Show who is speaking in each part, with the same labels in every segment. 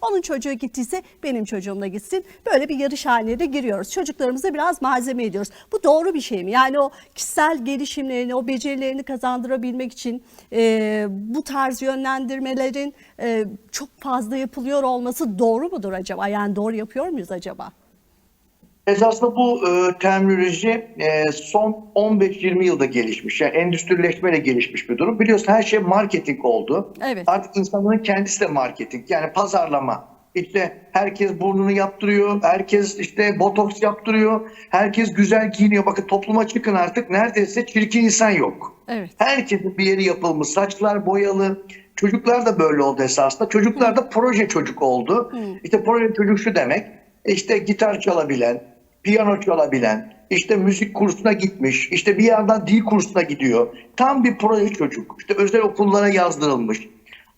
Speaker 1: Onun çocuğu gittiyse benim çocuğum da gitsin. Böyle bir yarış haline de giriyoruz. Çocuklarımıza biraz malzeme ediyoruz. Bu doğru bir şey mi? Yani o kişisel gelişimlerini, o becerilerini kazandırabilmek için e, bu tarz yönlendirmelerin e, çok fazla yapılıyor olması doğru mudur acaba? Yani doğru yapıyor muyuz acaba?
Speaker 2: Esasında bu e, terminoloji e, son 15-20 yılda gelişmiş. Yani endüstrileşmeyle gelişmiş bir durum. Biliyorsun her şey marketing oldu.
Speaker 1: Evet.
Speaker 2: Artık insanların kendisi de marketing. Yani pazarlama. İşte herkes burnunu yaptırıyor. Herkes işte botoks yaptırıyor. Herkes güzel giyiniyor. Bakın topluma çıkın artık neredeyse çirkin insan yok.
Speaker 1: Evet.
Speaker 2: Herkesin bir yeri yapılmış. Saçlar boyalı. Çocuklar da böyle oldu esasında. Çocuklar da proje çocuk oldu. İşte proje çocuk şu demek. İşte gitar çalabilen, piyano çalabilen, işte müzik kursuna gitmiş, işte bir yandan dil kursuna gidiyor. Tam bir proje çocuk. İşte özel okullara yazdırılmış.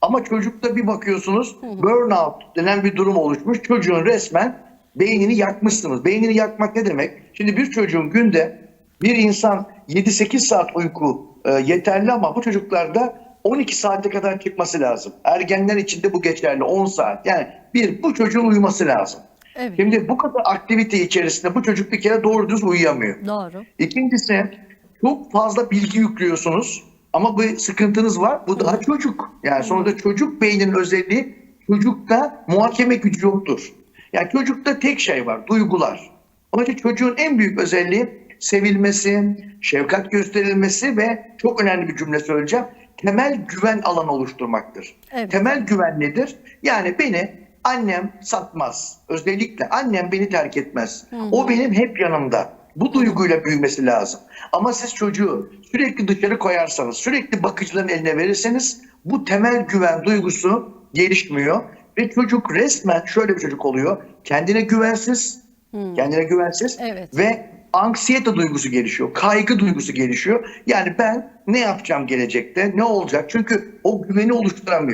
Speaker 2: Ama çocukta bir bakıyorsunuz burnout denen bir durum oluşmuş. Çocuğun resmen beynini yakmışsınız. Beynini yakmak ne demek? Şimdi bir çocuğun günde bir insan 7-8 saat uyku e, yeterli ama bu çocuklarda 12 saate kadar çıkması lazım. Ergenler için de bu geçerli 10 saat. Yani bir bu çocuğun uyuması lazım.
Speaker 1: Evet.
Speaker 2: Şimdi bu kadar aktivite içerisinde bu çocuk bir kere doğru düz uyuyamıyor.
Speaker 1: Doğru.
Speaker 2: İkincisi çok fazla bilgi yüklüyorsunuz ama bir sıkıntınız var. Bu daha çocuk. Yani sonuçta çocuk beyninin özelliği çocukta muhakeme gücü yoktur. Yani çocukta tek şey var duygular. Onun için çocuğun en büyük özelliği sevilmesi, şefkat gösterilmesi ve çok önemli bir cümle söyleyeceğim. Temel güven alanı oluşturmaktır.
Speaker 1: Evet.
Speaker 2: Temel güven nedir? Yani beni annem satmaz. Özellikle annem beni terk etmez. O benim hep yanımda. Bu duyguyla büyümesi lazım. Ama siz çocuğu sürekli dışarı koyarsanız, sürekli bakıcıların eline verirseniz bu temel güven duygusu gelişmiyor. Ve çocuk resmen şöyle bir çocuk oluyor. Kendine güvensiz, kendine güvensiz
Speaker 1: Evet.
Speaker 2: ve anksiyete duygusu gelişiyor. Kaygı duygusu gelişiyor. Yani ben ne yapacağım gelecekte, ne olacak? Çünkü o güveni oluşturamıyor.